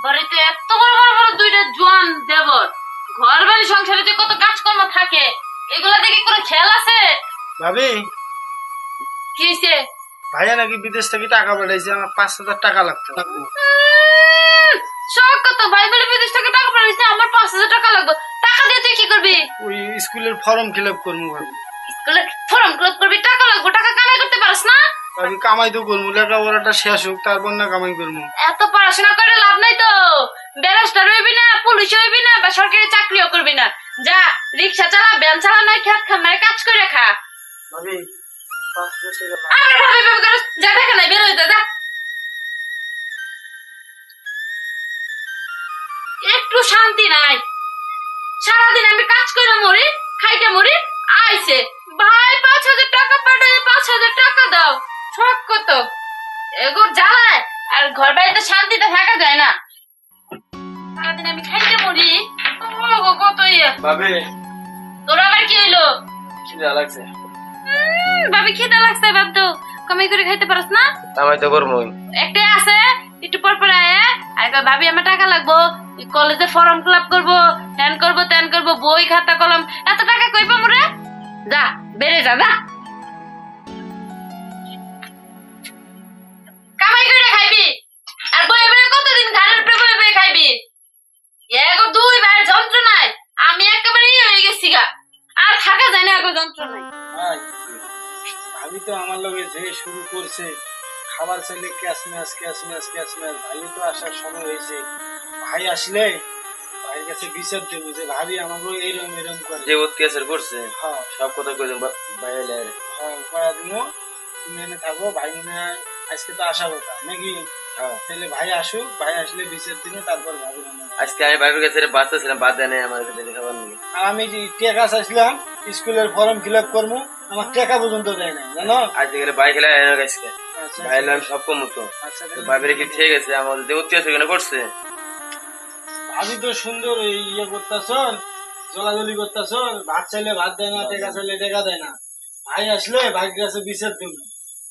বাড়িতে এত বড় বড় বড় দুইটা জোয়ান দেবর ঘর বাড়ি সংসারে যে কত কাজকর্ম থাকে এগুলা দেখে কোনো খেয়াল আছে? ভাবি। কি হয়েছে ভাইয়া নাকি বিদেশ থেকে টাকা পাঠাইছে আমার পাঁচ হাজার টাকা লাগতো শখ কত ভাই বলে বিদেশ থেকে টাকা পাঠাইছে আমার পাঁচ হাজার টাকা লাগবে। টাকা দিয়ে তুই কি করবি? ওই স্কুলের ফর্ম ফিল আপ করব ভাবি স্কুলে ফর্ম ক্লোজ করবি টাকা লাগবে টাকা কামাই করতে ভাবি কামাই তো করব লেখাপড়াটা শেষ হোক তারপর না কামাই করব। এত পড়াশোনা করে লাভ নাই তো। ব্যারিস্টার হইবি না পুলিশ হইবি না বা সরকারি চাকরিও করবি না। যা রিক্সা চালা ভ্যান চালা নয় খেত খামারে কাজ করে খা। ভাবি। আরে ভাবি ভাবি যা দেখা নাই বের হইতে যা। একটু শান্তি নাই। সারাদিন আমি কাজ করে মরি খাইতে মরি আইছে। ভাই পাঁচ হাজার টাকা পাঠায় পাঁচ হাজার টাকা দাও। শখ কত? এগোর জ্বালায় আর ঘর বাড়িতে শান্তিতে থাকা যায় না। সারাদিন আমি খাইতে মরি। ও কত ইয়ে। ভাবি। তোর আবার কি হইল? খিদা লাগছে। খিদা লাগছে তো কামাই করে খাইতে পারস না? কামাই তো করব। একটা আছে একটু পর পর আয় আর ভাবি আমার টাকা লাগবো। কলেজে ফর্ম ফিল আপ করব হ্যান করব ত্যান করব বই খাতা কলম। এত টাকা কই পাবো রে? যা বেড়ে যা যা। ভাবি তো আমার লগে যে শুরু করছে খাবার চাইলে cash match cash match cash match ভাই তো আসার সময় হয়েছে। ভাই আসলে ভাইয়ের কাছে বিচার দেবো যে ভাবি আমাকে এরম এরম করে। যে অত্যাচার করছে? হ্যাঁ। সব কথা কই ভাই হ্যাঁ করা দিমো তুমি এনে থাকো ভাই মনে আজকে তো আসা কথা নাকি। তাহলে ভাই আসুক ভাই আসলে বিচার দিন তারপর ভাবি আজকে আমি কাছে বাদ দেয় নাই আমার কাছে নিয়ে। আমি টাকা চাইছিলাম স্কুলের ফর্ম ফিল আপ করব আমার টাকা পর্যন্ত দেয় না জানো? আজকে গেলে খেলে কাছে আচ্ছা ভাই সব কম আচ্ছা ভাবির কি ঠিক আছে আমাদের যে অত্যাচার কেন করছে? ভাবি তো সুন্দর ইয়ে করতেছ চলাচলি করতেছ ভাত চাইলে ভাত দেয় না টেকা চাইলে টেকা দেয় না। ভাই আসলে ভাইয়ের কাছে বিচার দিব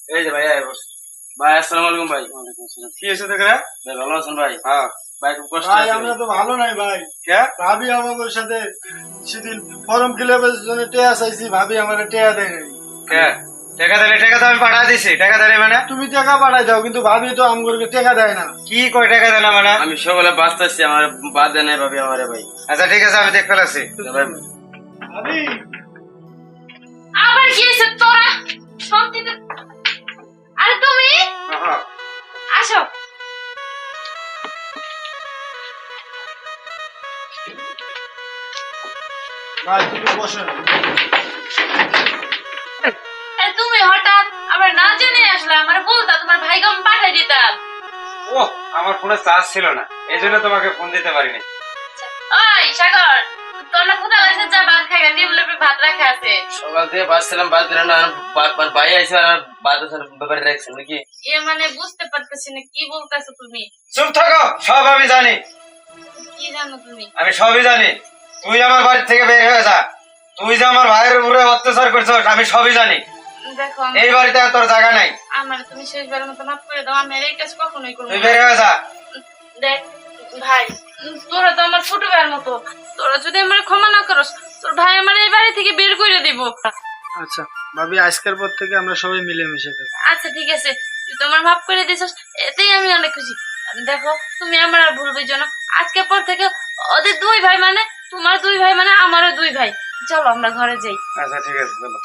এই যে ভাই আয় বস। ভাই আসসালামু আলাইকুম ভাই। কি হয়েছে দেখে? ভাই ভালো আছেন ভাই? হ্যাঁ। ভাই খুব কষ্ট ভাই আমরা তো ভালো নাই ভাই। কে? ভাবি আমাদের সাথে সেদিন ফর্ম ফিল আপের জন্য টেয়া চাইছি ভাবি আমার টেয়া দেয় নাই। কে? টাকা দিলে টাকা তো আমি পাঠা দিছি। টাকা দিলে মানে? তুমি টাকা পাঠাই দাও কিন্তু ভাবি তো আমগরকে টাকা দেয় না। কি কয় টাকা না মানে? আমি সকালে বাঁচতেছি আমার বাদ দেয় নাই ভাবি আমারে ভাই। আচ্ছা ঠিক আছে আমি দেখতে পাচ্ছি তো ভাবি আবার কি তোরা? শান্তিতে আসো। তুমি হঠাৎ আবার না জেনে আসলে আমার বলতা তোমার ভাইকে আমি পাঠিয়ে দিতাম ও আমার ফোনে চার্জ ছিল না এই জন্য তোমাকে ফোন দিতে পারিনি। ওই সাগর। তোর না কোথাও আছে ভাত খাই টেবিলের উপরে ভাত রাখা আছে। সকাল থেকে বাঁচছিলাম বাদ দিলাম না আর বা- বা- ভাই আইসে আর বাদ ব্যাপারে রাখছেন নাকি? এ মানে বুঝতে পারতেছি না কি বলতেছো তুমি? চুপ থাকো সব আমি জানি। কি জানো তুমি? আমি সবই জানি। তুই আমার বাড়ি থেকে বের হয়ে যা। তুই যে আমার ভাইয়ের উপরে অত্যাচার করছিস আমি সবই জানি। দেখো এই বাড়িতে তোর জায়গা নাই। আমার তুমি শেষবারের মতো মাফ করে দাও আমি এই কাজ কখনোই করব তুই বের হয়ে যা। দেখ ভাই তোরা তো আমার ছোট ভাইয়ের মতো। তোরা যদি আমার ক্ষমা না করস তোর ভাই আমার এই বাড়ি থেকে বের করে দিব। আচ্ছা ভাবি আজকের পর থেকে আমরা সবাই মিলেমিশে থাকি। আচ্ছা ঠিক আছে। তুই তো আমার মাফ করে দিছিস এতেই আমি অনেক খুশি। দেখো তুমি আমার আর ভুল বুঝো না। আজকের পর থেকে ওদের দুই ভাই মানে তোমার দুই ভাই মানে আমারও দুই ভাই। চলো আমরা ঘরে যাই। আচ্ছা ঠিক আছে চলো।